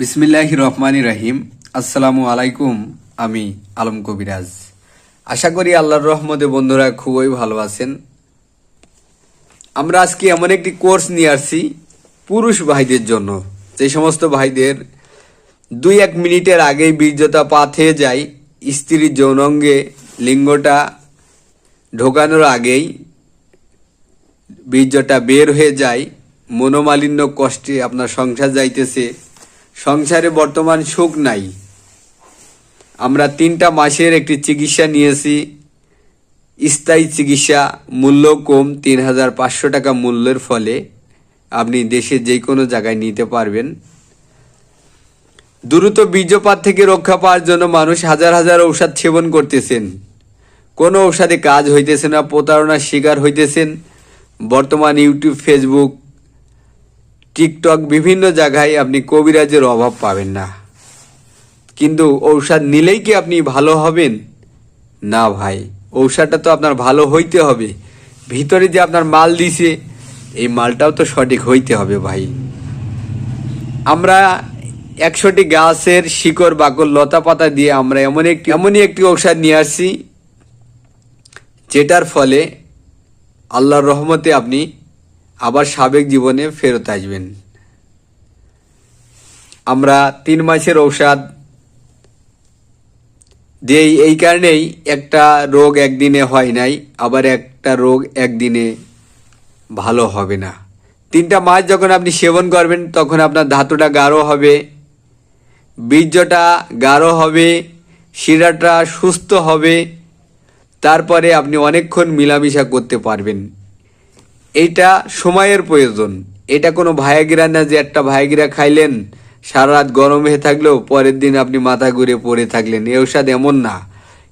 বিসমিল্লাহ রহমানি রাহিম। আসসালামু আলাইকুম, আমি আলম কবিরাজ। আশা করি আল্লাহর রহমতে বন্ধুরা খুবই ভালো আছেন। আমরা আজকে এমন একটি কোর্স নিয়ে আসছি পুরুষ ভাইদের জন্য। যে সমস্ত ভাইদের দুই এক মিনিটের আগেই বীর্যতা পাত হয়ে যায় স্ত্রীর যৌনঙ্গে লিঙ্গটা ঢোকানোর আগেই বীর্যটা বের হয়ে যায়, মনোমালিন্য কষ্টে আপনার সংসার যাইতেছে। সংসারে বর্তমান সুখ নাই। আমরা তিনটা মাসের একটি চিকিৎসা নিয়েছি। স্থায়ী চিকিৎসা মূল্য কম, তিন হাজার পাঁচশো টাকা মূল্যের ফলে আপনি দেশের যে কোনো জায়গায় নিতে পারবেন। দ্রুত বীর্যপাত থেকে রক্ষা পাওয়ার জন্য মানুষ হাজার হাজার ঔষধ সেবন করতেছেন। কোনো ঔষধে কাজ হইতেছে না, প্রতারণার শিকার হইতেছেন। বর্তমান ইউটিউব, ফেসবুক টিকটক বিভিন্ন জায়গায় আপনি কবিরাজের অভাব পাবেন না। কিন্তু ঔষধ নিলেই কি আপনি ভালো হবেন? না ভাই, ঔষধটা তো আপনার ভালো হইতে হবে। ভিতরে যে আপনার মাল দিছে, এই মালটাও তো সঠিক হইতে হবে ভাই। আমরা একশোটি গাছের শিকড় বাকল লতা পাতা দিয়ে আমরা এমন একটি এমনই একটি ঔষধ নিয়ে আসছি, যেটার ফলে আল্লাহর রহমতে আপনি আবার সাবেক জীবনে ফেরত আসবেন। আমরা তিন মাসের ঔষধ দিই, এই কারণেই একটা রোগ একদিনে হয় নাই, আবার একটা রোগ একদিনে ভালো হবে না। তিনটা মাস যখন আপনি সেবন করবেন, তখন আপনার ধাতুটা গাঢ় হবে, বীর্যটা গাঢ় হবে, শিরাটা সুস্থ হবে, তারপরে আপনি অনেকক্ষণ মিলামিশা করতে পারবেন। এইটা সময়ের প্রয়োজন। এটা কোনো ভায়াগিরা না যে একটা ভায়াগিরা খাইলেন সারা রাত গরম হয়ে থাকলেও পরের দিন আপনি মাথা ঘুরে পড়ে থাকলেন। এ ঔষধ এমন না।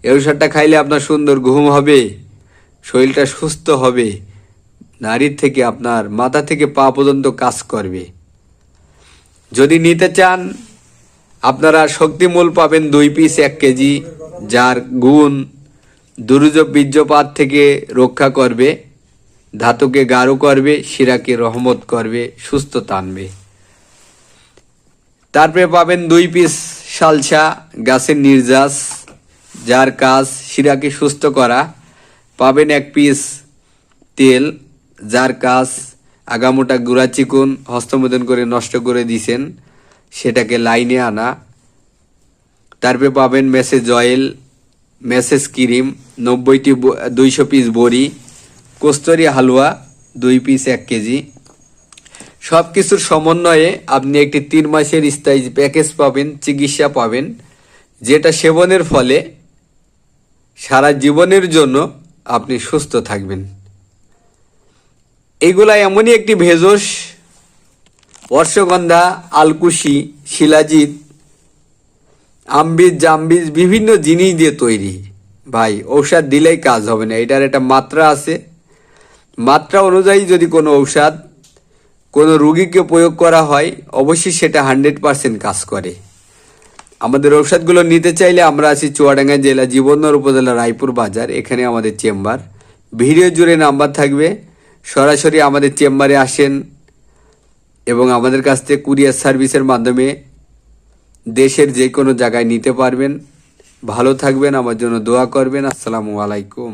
এ ঔষধটা খাইলে আপনার সুন্দর ঘুম হবে, শরীরটা সুস্থ হবে, নারীর থেকে আপনার মাথা থেকে পা পর্যন্ত কাজ করবে। যদি নিতে চান, আপনারা শক্তিমূল পাবেন দুই পিস এক কেজি, যার গুণ দুরুজ বীর্যপাত থেকে রক্ষা করবে। ধাতুকে গাঢ় করবে, শিরাকে রহমত করবে সুস্থ টানবে তারপরে পাবেন দুই পিস সালসা গাছের নির্যাস, যার কাজ শিরাকে সুস্থ করা। পাবেন এক পিস তেল, যার কাজ আগামোটা গুড়া চিকুন হস্তমোদন করে নষ্ট করে দিছেন, সেটাকে লাইনে আনা। তারপরে পাবেন মেসেজ অয়েল, মেসেজ ক্রিম, নব্বইটি দুইশো পিস বড়ি কস্তরি হালুয়া, দুই পিস এক কেজি। সব কিছুর সমন্বয়ে আপনি একটি তিন মাসের স্থায়ী প্যাকেজ পাবেন, চিকিৎসা পাবেন, যেটা সেবনের ফলে সারা জীবনের জন্য আপনি সুস্থ থাকবেন। এগুলা এমনই একটি ভেষজ, অর্শগন্ধা, আলকুশি, শিলাজিৎ, আমবিজ, জামবিজ, বিভিন্ন জিনিস দিয়ে তৈরি। ভাই, ঔষধ দিলেই কাজ হবে না, এটার একটা মাত্রা আছে। মাত্রা অনুযায়ী যদি কোনো ঔষধ কোনো রুগীকে প্রয়োগ করা হয়, অবশ্যই সেটা হান্ড্রেড পারসেন্ট কাজ করে। আমাদের ঔষধগুলো নিতে চাইলে আমরা আছি চুয়াডাঙ্গা জেলা জীবননগর উপজেলা রায়পুর বাজার, এখানে আমাদের চেম্বার। ভিডিও জুড়ে নাম্বার থাকবে। সরাসরি আমাদের চেম্বারে আসেন এবং আমাদের কাছ থেকে কুরিয়ার সার্ভিসের মাধ্যমে দেশের যে কোনো জায়গায় নিতে পারবেন। ভালো থাকবেন, আমার জন্য দোয়া করবেন। আসসালামু আলাইকুম।